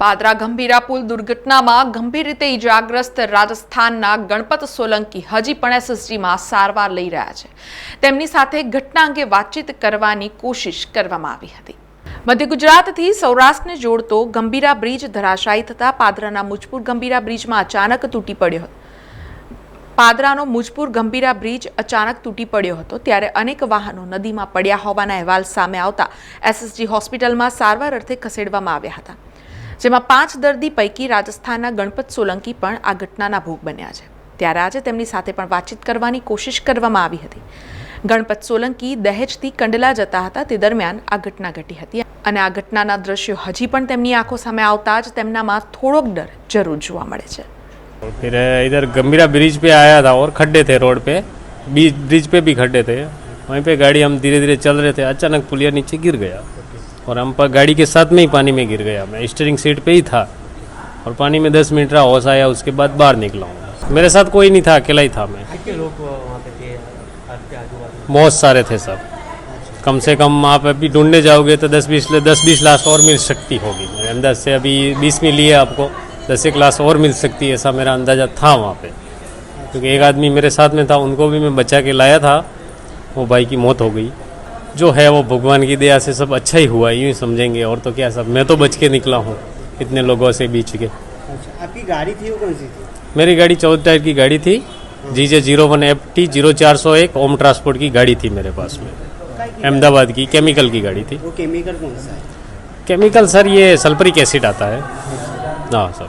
પાદરા ગંભીરા પુલ દુર્ઘટનામાં ગંભીર રીતે ઇજાગ્રસ્ત રાજસ્થાનના ગણપત સોલંકી હજી પણ એસએસજીમાં સારવાર લઈ રહ્યા છે. તેમની સાથે ઘટના અંગે વાતચીત કરવાની કોશિશ કરવામાં આવી હતી. મધ્ય ગુજરાતથી સૌરાષ્ટ્રને જોડતો ગંભીરા બ્રિજ ધરાશાયી થતાં પાદરાના મુજપુર ગંભીરા બ્રિજમાં અચાનક તૂટી પડ્યો હતો. પાદરાનો મુજપુર ગંભીરા બ્રિજ અચાનક તૂટી પડ્યો હતો ત્યારે અનેક વાહનો નદીમાં પડ્યા હોવાના અહેવાલ સામે આવતા એસએસજી હોસ્પિટલમાં સારવાર અર્થે ખસેડવામાં આવ્યા હતા. જેમાં પાંચ દર્દી પૈકી રાજસ્થાનના ગણપત સોલંકી પણ આ ઘટનાના ભોગ બન્યા છે ત્યારે આજે તેમની સાથે પણ વાતચીત કરવાની કોશિશ કરવામાં આવી હતી ગણપત સોલંકી દહેજથી કંડલા જતા હતા તે દરમિયાન આ ઘટના ઘટી હતી અને આ ઘટનાના દ્રશ્યો હજી પણ તેમની આંખો સામે આવતા જ તેમનામાં થોડોક ડર જરૂર જોવા મળે છે और फिर अ, इधर गंभीरा ब्रिज पे आया था और खड्डे थे रोड पे बीच ब्रिज पे भी खड्डे थे वहीं पे गाड़ी हम धीरे धीरे चल रहे थे अचानक पुलिया नीचे गिर गया और हम पर गाड़ी के साथ में ही पानी में गिर गया। मैं स्टीयरिंग सीट पे ही था और पानी में दस मिनट रहा होश आया उसके बाद बाहर निकला हूँ। मेरे साथ कोई नहीं था अकेला ही था मैं। बहुत सारे थे सब। कम से कम आप अभी ढूँढने जाओगे तो दस बीस दस बीस लाश और मिल सकती होगी। मेरे अंदाज से अभी बीस में लिए आपको दस एक लाश और मिल सकती है ऐसा मेरा अंदाज़ा था वहाँ पे। क्योंकि एक आदमी मेरे साथ में था उनको भी मैं बचा के लाया था वो भाई की मौत हो गई। जो है वो भगवान की दया से सब अच्छा ही हुआ यूँ ही समझेंगे और तो क्या सब। मैं तो बच के निकला हूँ इतने लोगों से बीच के। अच्छा आपकी गाड़ी थी वो कौन सी थी? मेरी गाड़ी चौदह टायर की गाड़ी थी G J zero one F T zero चार सौ एक ओम ट्रांसपोर्ट की गाड़ी थी मेरे पास में। अहमदाबाद की केमिकल की गाड़ी थी। वो केमिकल कौन सा है? केमिकल सर ये सल्फरिक एसिड आता है। हाँ सर।